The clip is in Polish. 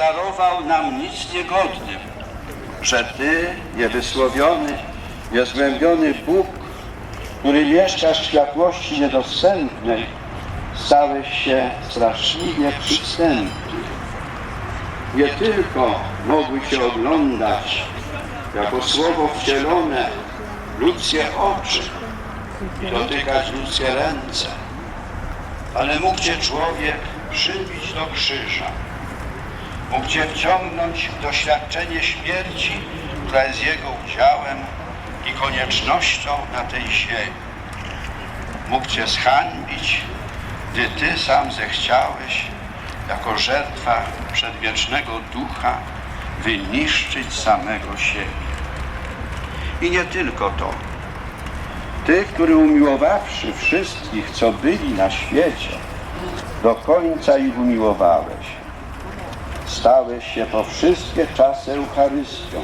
darował nam nic niegodnym, że Ty, niewysłowiony, niezgłębiony Bóg, który mieszkasz w światłości niedostępnej, stałeś się straszliwie przystępny. Nie tylko mogły Cię oglądać jako słowo wcielone ludzkie oczy i dotykać ludzkie ręce, ale mógł Cię człowiek przybić do krzyża. Mógł Cię wciągnąć w doświadczenie śmierci, która jest Jego udziałem i koniecznością na tej ziemi. Mógł Cię zhańbić, gdy Ty sam zechciałeś, jako żertwa przedwiecznego ducha, wyniszczyć samego siebie. I nie tylko to. Ty, który umiłowawszy wszystkich, co byli na świecie, do końca ich umiłowałeś. Stałeś się po wszystkie czasy Eucharystią,